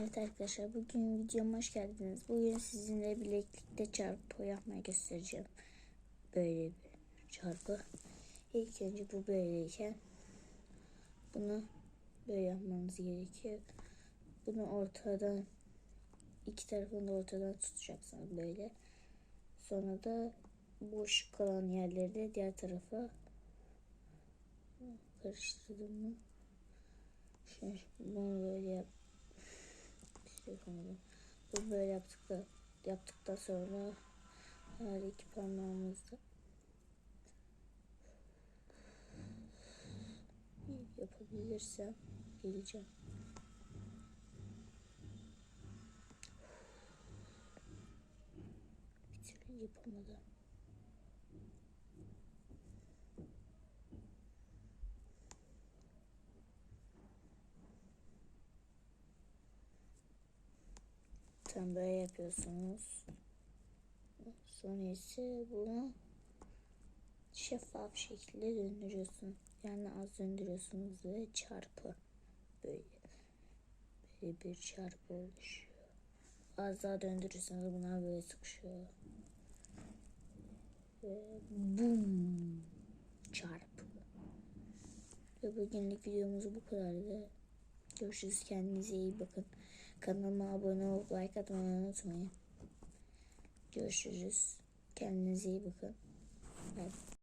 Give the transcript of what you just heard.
Evet arkadaşlar bugün videoma hoş geldiniz. Bugün sizinle birlikte çarpı yapmayı göstereceğim. Böyle bir çarpı. İlk önce bu böyleyken bunu böyle yapmanız gerekiyor. Bunu ortadan iki tarafını da ortadan tutacaksınız böyle. Sonra da boş kalan yerleri de diğer tarafa karıştırdım mı? Şimdi bunu böyle yap yapamadım. Bu böyle yaptıkta, yaptıktan sonra her iki parmağımızda yapabilirsem geleceğim. Bir türlü yapamadım. Tam böyle yapıyorsunuz. Sonra ise bunu şeffaf şekilde döndürüyorsun. Yani az döndürüyorsunuz ve çarpı böyle böyle bir çarpı oluşuyor. Az daha döndürüyorsunuz bunlar böyle sıkışıyor. Ve bum çarpı. Ve bugünlük videomuz bu kadardı. Görüşürüz. Kendinize iyi bakın. Kanalıma abone olup like atmayı unutmayın. Görüşürüz. Kendinize iyi bakın. Bye.